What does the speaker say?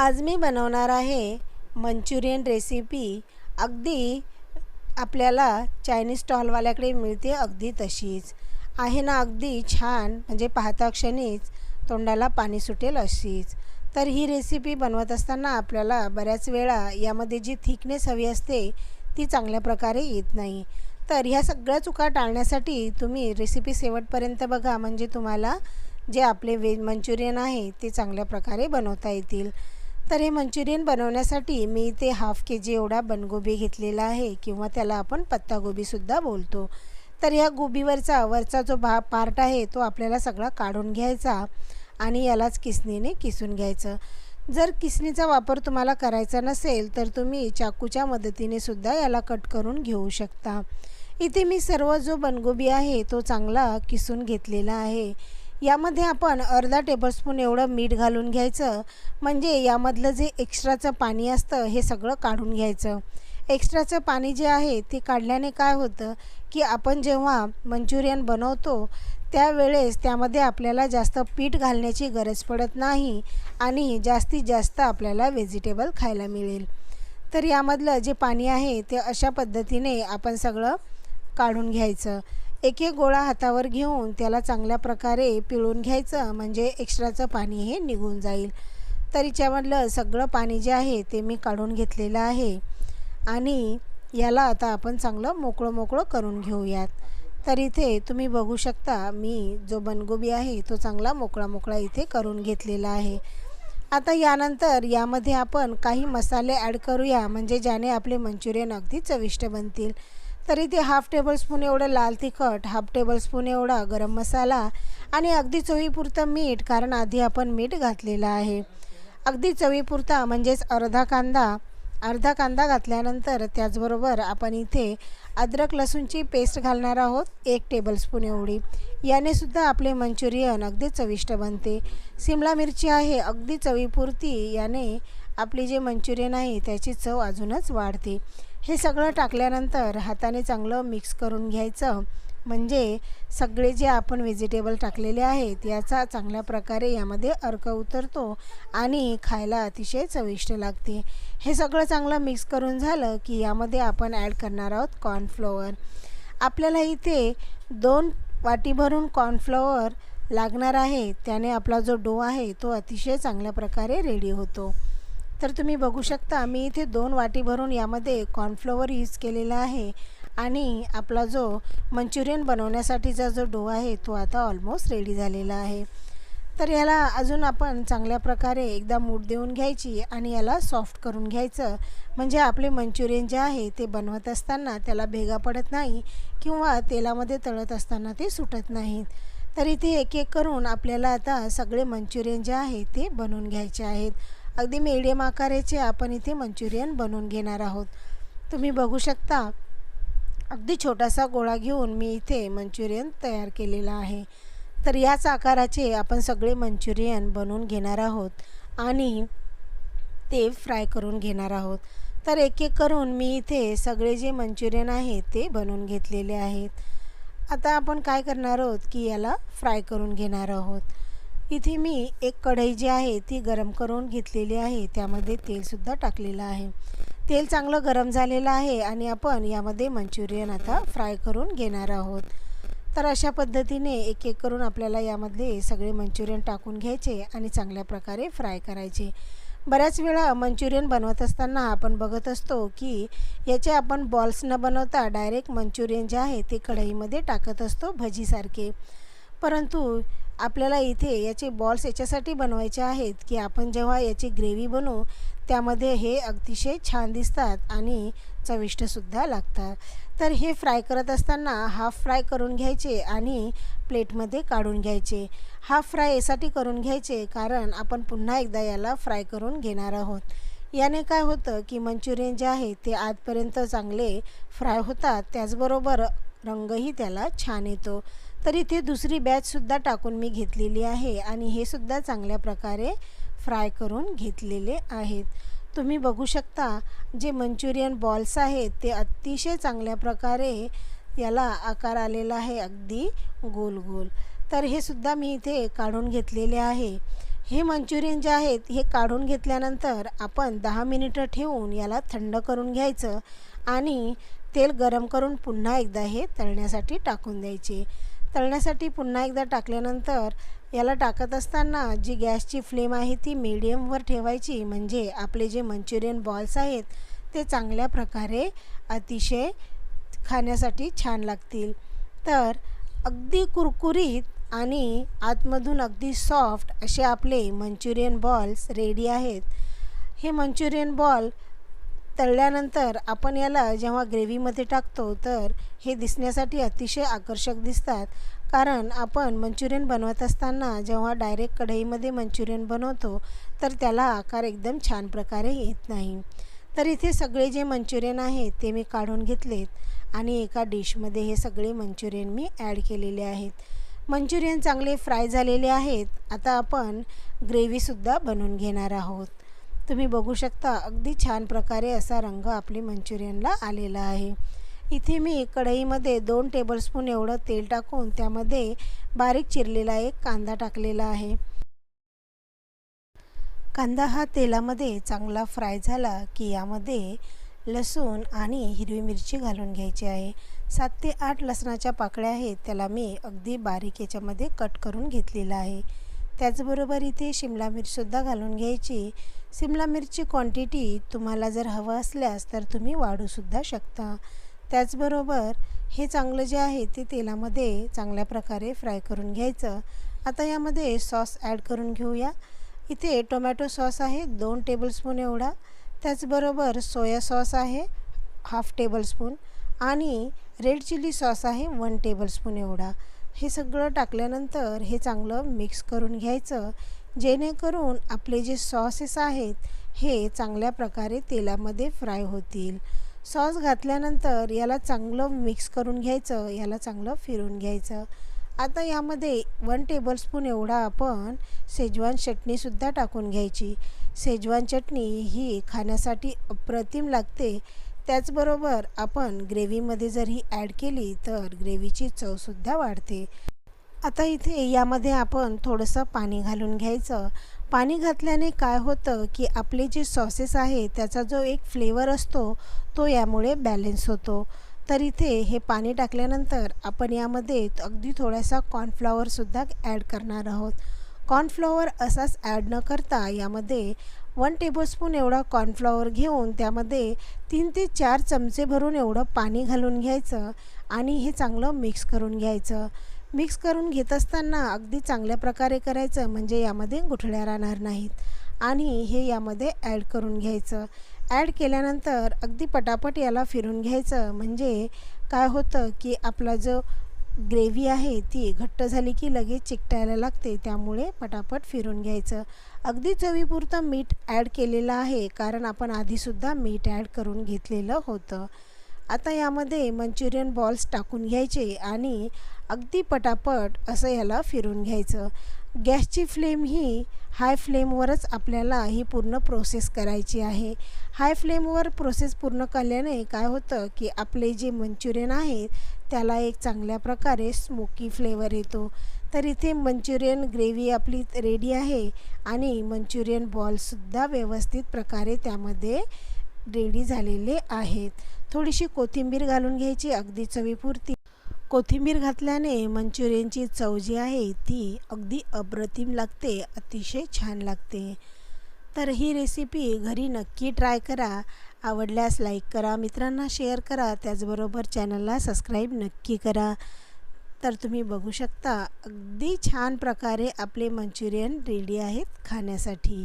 आज मी बनवणार आहे मंचुरियन रेसिपी. अगदी आपल्याला चायनीज स्टॉलवाल्याकडे मिळते अगदी तशीच. आहे ना अगदी छान म्हणजे पाहता क्षणीच तोंडाला पाणी सुटेल अशीच. तर ही रेसिपी बनवत असताना आपल्याला बऱ्याच वेळा यामध्ये जी थिकनेस हवी असते ती चांगल्या प्रकारे येत नाही. तर ह्या सगळ्या चुका टाळण्यासाठी तुम्ही रेसिपी शेवटपर्यंत बघा म्हणजे तुम्हाला जे आपले व्हेज मंचुरियन आहे ते चांगल्या प्रकारे बनवता येतील. तर हे मंचुरियन बनवण्यासाठी मी इथे हाफ के जी एवढा बनगोबी घेतलेला आहे किंवा त्याला आपण पत्तागोबीसुद्धा बोलतो. तर ह्या गोबीवरचा वरचा जो भा पार्ट आहे तो आपल्याला सगळा काढून घ्यायचा आणि यालाच किसणीने किसून घ्यायचं. जर किसणीचा वापर तुम्हाला करायचा नसेल तर तुम्ही चाकूच्या मदतीने सुद्धा याला कट करून घेऊ शकता. इथे मी सर्व जो बनगोबी आहे तो चांगला किसून घेतलेला आहे. यामध्ये आपण अर्धा टेबलस्पून एवढं मीठ घालून घ्यायचं. म्हणजे यामधलं जे एक्स्ट्राचं पाणी असतं हे सगळं काढून घ्यायचं. एक्स्ट्राचं पाणी जे आहे ते काढल्याने काय होतं की आपण जेव्हा मंचुरियन बनवतो त्यावेळेस त्यामध्ये आपल्याला जास्त पीठ घालण्याची गरज पडत नाही आणि जास्तीत जास्त आपल्याला व्हेजिटेबल खायला मिळेल. तर यामधलं जे पाणी आहे ते अशा पद्धतीने आपण सगळं काढून घ्यायचं. एक एक गोळा हातावर घेऊन त्याला चांगल्या प्रकारे पिळून घ्यायचं म्हणजे एक्स्ट्राचं पाणी हे निघून जाईल. तर याच्यामधलं सगळं पाणी जे आहे ते मी काढून घेतलेलं आहे. आणि याला आता आपण चांगलं मोकळं मोकळं करून घेऊयात. तर इथे तुम्ही बघू शकता मी जो बनगोबी आहे तो चांगला मोकळा मोकळा इथे करून घेतलेला आहे. आता यानंतर यामध्ये आपण काही मसाले ॲड करूया म्हणजे ज्याने आपले मंचुरियन अगदी चविष्ट बनतील. तर इथे हाफ टेबलस्पून एवढं लाल तिखट हाफ टेबलस्पून एवढा गरम मसाला आणि अगदी चवीपुरतं मीठ कारण आधी आपण मीठ घातलेलं आहे. अगदी चवीपुरता म्हणजेच अर्धा कांदा अर्धा कांदा घातल्यानंतर त्याचबरोबर आपण इथे अद्रक लसूणची पेस्ट घालणार आहोत एक टेबलस्पून एवढी. याने सुद्धा आपले मंचुरियन अगदी चविष्ट बनते. सिमला मिरची आहे अगदी चवीपुरती याने आपली जे मंचुरियन आहे त्याची चव अजूनच वाढते. हे सगळं टाकल्यानंतर हाताने चांगलं मिक्स करून घ्यायचं. म्हणजे सगळे जे आपण व्हेजिटेबल टाकलेले आहेत याचा चांगल्या प्रकारे यामध्ये अर्क उतरतो आणि खायला अतिशय चविष्ट लागते. हे सगळं चांगलं मिक्स करून झालं की यामध्ये आपण ॲड करणार आहोत कॉर्नफ्लॉवर आपल्याला इथे दोन वाटी भरून कॉर्नफ्लॉवर लागणार आहे. त्याने आपला जो डो आहे तो अतिशय चांगल्या प्रकारे रेडी होतो. तर तुम्ही बघू शकता मी इथे दोन वाटी भरून यामध्ये कॉर्नफ्लॉवर यूज केलेला आहे. आणि आपला जो मंचुरियन बनवण्यासाठीचा जो डो आहे तो आता ऑलमोस्ट रेडी झालेला आहे. तर याला अजून आपण चांगल्या प्रकारे एकदा मूठ देऊन घ्यायची आणि याला सॉफ्ट करून घ्यायचं. म्हणजे आपले मंचुरियन जे आहे ते बनवत असताना त्याला भेगा पडत नाही किंवा तेलामध्ये तळत असताना ते सुटत नाहीत. तर इथे एक एक करून आपल्याला आता सगळे मंचुरियन जे आहे ते बनवून घ्यायचे आहेत. अगदी मीडियम आकाराचे आपण इथे मंचुरियन बनवून घेणार आहोत. तुम्ही बघू शकता अगदी छोटासा गोळा घेऊन मी इथे मंचुरियन तयार केलेला आहे. तर याच आकाराचे आपण सगळे मंचुरियन बनवून घेणार आहोत आणि ते फ्राय करून घेणार आहोत. तर एक एक करून मी इथे सगळे जे मंचुरियन आहेत ते बनवून घेतलेले आहेत. आता आपण काय करणार आहोत की याला फ्राय करून घेणार आहोत. इथे मी एक कढई जी आहे ती गरम करून घेतलेली आहे. त्यामध्ये तेलसुद्धा टाकलेलं आहे. तेल चांगलं गरम झालेलं आहे आणि आपण यामध्ये मंचुरियन आता फ्राय करून घेणार आहोत. तर अशा पद्धतीने एक एक करून आपल्याला यामध्ये सगळे मंचुरियन टाकून घ्यायचे आणि चांगल्या प्रकारे फ्राय करायचे. बऱ्याच वेळा मंचुरियन बनवत असताना आपण बघत असतो की याचे आपण बॉल्स न बनवता डायरेक्ट मंचुरियन जे आहे ते कढईमध्ये टाकत असतो भजीसारखे. परंतु आपल्याला इथे याचे बॉल्स याच्यासाठी बनवायचे आहेत की आपण जेव्हा याची ग्रेव्ही बनवू त्यामध्ये हे अतिशय छान दिसतात आणि चविष्टसुद्धा लागतात. तर हे फ्राय करत असताना हाफ फ्राय करून घ्यायचे आणि प्लेटमध्ये काढून घ्यायचे. हाफ फ्राय यासाठी करून घ्यायचे कारण आपण पुन्हा एकदा याला फ्राय करून घेणार आहोत. याने काय होतं की मंचुरियन जे आहे ते आजपर्यंत चांगले फ्राय होतात त्याचबरोबर रंगही त्याला छान येतो. तर इथे दुसरी बॅचसुद्धा टाकून मी घेतलेली आहे आणि हे सुद्धा चांगल्या प्रकारे फ्राय करून घेतलेले आहेत. तुम्ही बघू शकता जे मंचुरियन बॉल्स आहेत ते अतिशय चांगल्या प्रकारे याला आकार आलेला आहे अगदी गोल गोल. तर हे सुद्धा मी इथे काढून घेतलेले आहे. हे मंचुरियन जे आहेत हे काढून घेतल्यानंतर आपण दहा मिनिटं ठेवून याला थंड करून घ्यायचं आणि तेल गरम करून पुन्हा एकदा हे तळण्यासाठी टाकून द्यायचे. तळण्यासाठी पुन्हा एकदा टाकल्यानंतर याला टाकत असताना जी गॅसची फ्लेम आहे ती मिडियमवर ठेवायची. म्हणजे आपले जे मंचुरियन बॉल्स आहेत ते चांगल्या प्रकारे अतिशय खाण्यासाठी छान लागतील. तर अगदी कुरकुरीत आणि आतमधून अगदी सॉफ्ट असे आपले मंचुरियन बॉल्स रेडी आहेत. हे मंचुरियन बॉल तळल्यानंतर आपण याला जेव्हा ग्रेव्हीमध्ये टाकतो तर हे दिसण्यासाठी अतिशय आकर्षक दिसतात. कारण आपण मंचुरियन बनवत असताना जेव्हा डायरेक्ट कढईमध्ये मंचुरियन बनवतो तर त्याला आकार एकदम छान प्रकारे येत नाही. तर इथे सगळे जे मंचुरियन आहेत ते मी काढून घेतलेत आणि एका डिशमध्ये हे सगळे मंचुरियन मी ॲड केलेले आहेत. मंचुरियन चांगले फ्राय झालेले आहेत. आता आपण ग्रेव्हीसुद्धा बनवून घेणार आहोत. तुम्ही बघू शकता अगदी छान प्रकारे असा रंग आपले मंचुरियनला आलेला आहे. इथे मी कढईमध्ये दोन टेबलस्पून एवढं तेल टाकून त्यामध्ये बारीक चिरलेला एक कांदा टाकलेला आहे. कांदा हा तेलामध्ये चांगला फ्राय झाला की यामध्ये लसूण आणि हिरवी मिरची घालून घ्यायची आहे. सात ते आठ लसणाच्या पाकळ्या आहेत त्याला मी अगदी बारीक याच्यामध्ये कट करून घेतलेला आहे. त्याचबरोबर इथे शिमला मिरचसुद्धा घालून घ्यायची. शिमला मिरची क्वांटिटी तुम्हाला जर हवं असल्यास तर तुम्ही वाढूसुद्धा शकता. त्याचबरोबर हे चांगलं जे आहे ते तेलामध्ये चांगल्या प्रकारे फ्राय करून घ्यायचं. आता यामध्ये सॉस ॲड करून घेऊया. इथे टोमॅटो सॉस आहे दोन टेबलस्पून एवढा. त्याचबरोबर सोया सॉस आहे हाफ टेबलस्पून आणि रेड चिली सॉस आहे वन टेबलस्पून एवढा. हे सगळं टाकल्यानंतर हे चांगलं मिक्स करून घ्यायचं. जेणेकरून आपले जे सॉसेस आहेत हे चांगल्या प्रकारे तेलामध्ये फ्राय होतील. सॉस घातल्यानंतर याला चांगलं मिक्स करून घ्यायचं याला चांगलं फिरून घ्यायचं. आता यामध्ये वन टेबलस्पून एवढा आपण शेजवान चटणीसुद्धा टाकून घ्यायची. शेजवान चटणी ही खाण्यासाठी अप्रतिम लागते. त्याचबरोबर आपण ग्रेव्हीमध्ये जर ही ॲड केली तर ग्रेव्हीची चवसुद्धा वाढते. आता इथे यामध्ये आपण थोडंसं पाणी घालून घ्यायचं. पाणी घातल्याने काय होतं की आपले जे सॉसेस आहे त्याचा जो एक फ्लेवर असतो तो यामुळे बॅलेन्स होतो. तर इथे हे पाणी टाकल्यानंतर आपण यामध्ये अगदी थोडासा कॉर्नफ्लॉवरसुद्धा ॲड करणार आहोत. कॉर्नफ्लॉवर असाच ॲड न करता यामध्ये वन टेबलस्पून एवढा कॉर्नफ्लॉवर घेऊन त्यामध्ये तीन ते चार चमचे भरून एवढं पाणी घालून घ्यायचं आणि हे चांगलं मिक्स करून घ्यायचं. मिक्स करून घेत असताना अगदी चांगल्या प्रकारे करायचं म्हणजे यामध्ये गुठळ्या राहणार नाहीत. आणि हे यामध्ये ॲड करून घ्यायचं. ॲड केल्यानंतर अगदी पटापट याला फिरून घ्यायचं. म्हणजे काय होतं की आपला जो ग्रेव्ही आहे ती घट्ट झाली की लगेच चिकटायला लागते त्यामुळे पटापट फिरून घ्यायचं. अगदी चवीपुरतं मीठ ॲड केलेलं आहे कारण आपण आधीसुद्धा मीठ ॲड करून घेतलेलं होतं. आता यामध्ये मंचुरियन बॉल्स टाकून घ्यायचे आणि अगदी पटापट असं ह्याला फिरून घ्यायचं. गॅसची फ्लेम ही हाय फ्लेमवरच आपल्याला ही पूर्ण प्रोसेस करायची आहे. हाय फ्लेमवर प्रोसेस पूर्ण केल्याने काय होतं की आपले जे मंचुरियन आहेत त्याला एक चांगल्या प्रकारे स्मोकी फ्लेवर येतो. तर इथे मंचुरियन ग्रेव्ही आपली रेडी आहे आणि मंचुरियन बॉलसुद्धा व्यवस्थित प्रकारे त्यामध्ये रेडी झालेले आहेत. थोडीशी कोथिंबीर घालून घ्यायची अगदी चवीपुरती. कोथिंबीर घातल्याने मंचुरियनची चव जी आहे ती अगदी अप्रतिम लागते अतिशय छान लागते. तर ही रेसिपी घरी नक्की ट्राय करा. आवडल्यास लाईक करा मित्रांना शेअर करा. त्याचबरोबर चॅनलला सबस्क्राईब नक्की करा. तर तुम्ही बघू शकता अगदी छान प्रकारे आपले मंचुरियन रेडी आहेत खाण्यासाठी.